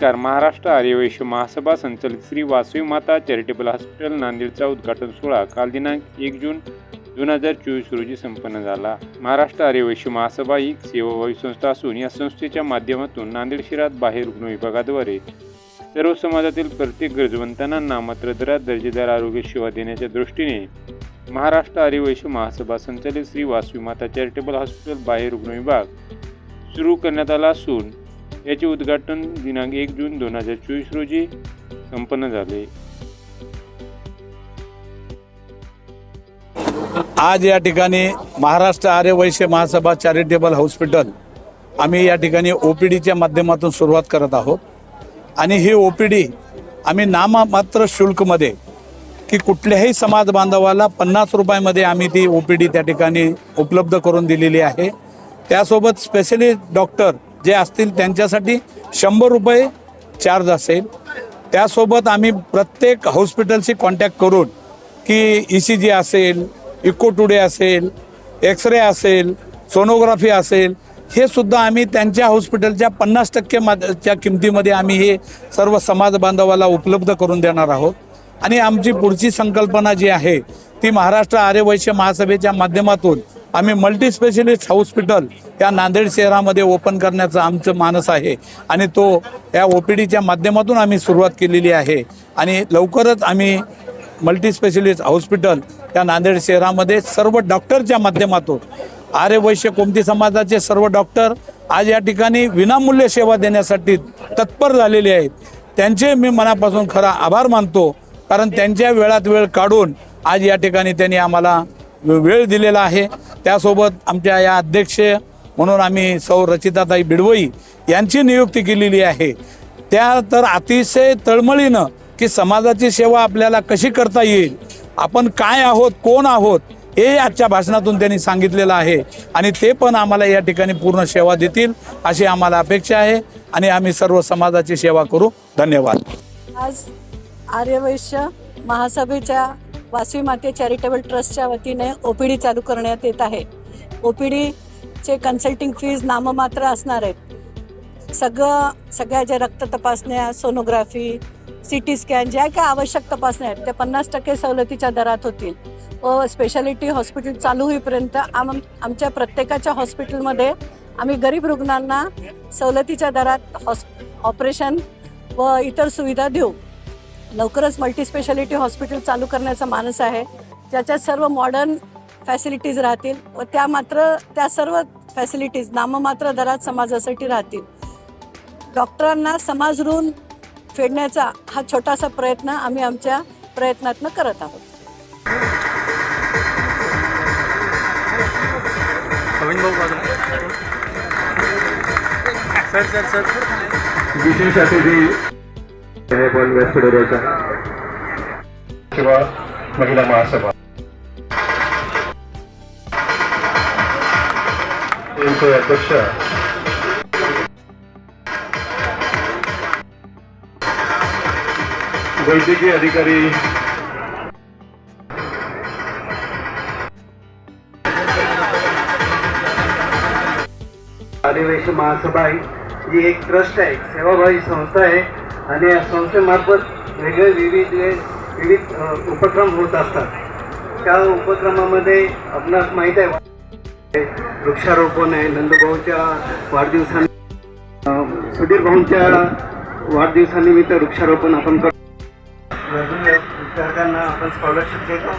नमस्कार. महाराष्ट्र आर्यवैश्य महासभा संचलित श्री वासवी माता चॅरिटेबल हॉस्पिटल नांदेडचा उद्घाटन सोहळा काल दिनांक एक जून दोन हजार चोवीस रोजी संपन्न झाला. महाराष्ट्र आर्यवैश्य महासभा ही सेवाभावी संस्था असून या संस्थेच्या माध्यमातून नांदेड शहरात बाहेर रुग्ण विभागाद्वारे सर्व समाजातील प्रत्येक गरजवंतांना मात्र दरात दर्जेदार आरोग्य सेवा देण्याच्या दृष्टीने महाराष्ट्र आर्यवैश्य महासभा संचालित श्री वासवी माता चॅरिटेबल हॉस्पिटल बाहेर रुग्ण विभाग सुरू करण्यात आला असून याचे उद्घाटन दिनांक एक जून दोन हजार चोवीस रोजी संपन्न झाले. आज या ठिकाणी महाराष्ट्र आर्य वैश्य महासभा चॅरिटेबल हॉस्पिटल आम्ही या ठिकाणी ओ पी डीच्या माध्यमातून सुरुवात करत आहोत. आणि ही ओ पी डी आम्ही नाममात्र शुल्कमध्ये की कुठल्याही समाज बांधवाला पन्नास रुपयामध्ये आम्ही ती ओ पी डी त्या ठिकाणी उपलब्ध करून दिलेली आहे. त्यासोबत स्पेशली डॉक्टर जे असतील त्यांच्यासाठी शंभर रुपये चार्ज असेल. त्यासोबत आम्ही प्रत्येक हॉस्पिटलशी कॉन्टॅक्ट करून की ई सी जी असेल इको टुडे असेल एक्सरे असेल सोनोग्राफी असेल हे सुद्धा आम्ही त्यांच्या हॉस्पिटलच्या पन्नास टक्के च्या किमतीमध्ये आम्ही हे सर्व समाज बांधवाला उपलब्ध करून देणार आहोत. आणि आमची पुढची संकल्पना जी आहे ती महाराष्ट्र आर्यवैश्य महासभेच्या माध्यमातून आम्ही मल्टी स्पेशलिस्ट हॉस्पिटल या नांदेड शहरामध्ये ओपन करण्याचं आमचं मानस आहे. आणि तो या ओ पी डीच्या माध्यमातून आम्ही सुरुवात केलेली आहे. आणि लवकरच आम्ही मल्टी स्पेशलिस्ट हॉस्पिटल या नांदेड शहरामध्ये सर्व डॉक्टरच्या माध्यमातून आर्यवैश्य कोमती समाजाचे सर्व डॉक्टर आज या ठिकाणी विनामूल्य सेवा देण्यासाठी तत्पर झालेले आहेत. त्यांचे मी मनापासून खरा आभार मानतो. कारण त्यांच्या वेळात वेळ काढून आज या ठिकाणी त्यांनी आम्हाला वेळ दिलेला आहे. त्यासोबत आमच्या या अध्यक्ष म्हणून आम्ही सौ रचिताताई बिडवई यांची नियुक्ती केलेली आहे. त्या तर अतिशय तळमळीनं की समाजाची सेवा आपल्याला कशी करता येईल? आपण काय आहोत? कोण आहोत? हे आजच्या भाषणातून त्यांनी सांगितलेलं आहे. आणि ते पण आम्हाला या ठिकाणी पूर्ण सेवा देतील अशी आम्हाला अपेक्षा आहे. आणि आम्ही सर्व समाजाची सेवा करू. धन्यवाद. आज आर्यवैश्य महासभेच्या वासवी माते चॅरिटेबल ट्रस्टच्या वतीने ओ पी डी चालू करण्यात येत आहे. ओ पी डीचे कन्सल्टिंग फीज नाममात्र असणार आहेत. सगळं सगळ्या ज्या रक्त तपासण्या सोनोग्राफी सी टी स्कॅन ज्या काय आवश्यक तपासण्या आहेत त्या पन्नास टक्के सवलतीच्या दरात होतील. व स्पेशालिटी हॉस्पिटल चालू होईपर्यंत आम आमच्या प्रत्येकाच्या हॉस्पिटलमध्ये आम्ही गरीब रुग्णांना सवलतीच्या दरात हॉस् ऑपरेशन व इतर सुविधा देऊ. लवकरच मल्टी स्पेशालिटी हॉस्पिटल चालू करण्याचा मानस आहे. ज्याच्यात सर्व मॉडर्न फॅसिलिटीज राहतील व त्या मात्र त्या सर्व फॅसिलिटीज नाममात्र दरात समाजासाठी राहतील. डॉक्टरांना समाज ऋण फेडण्याचा हा छोटासा प्रयत्न आम्ही आमच्या प्रयत्नातनं करत आहोत. सर सर सर किंवा महिला महासभा यांचे अध्यक्ष वैद्यकीय अधिकारी आदिवासी महासभा आहे जी एक ट्रस्ट आहे सेवाभावी संस्था आहे आणि या संस्थेमार्फत वेगळे विविध विविध उपक्रम होत असतात. त्या उपक्रमामध्ये आपणास माहीत आहे वृक्षारोपण आहे नंदभाऊच्या वाढदिवसाने सुधीर भाऊंच्या वाढदिवसानिमित्त वृक्षारोपण आपण करतो. विद्यार्थ्यांना आपण स्कॉलरशिप देतो.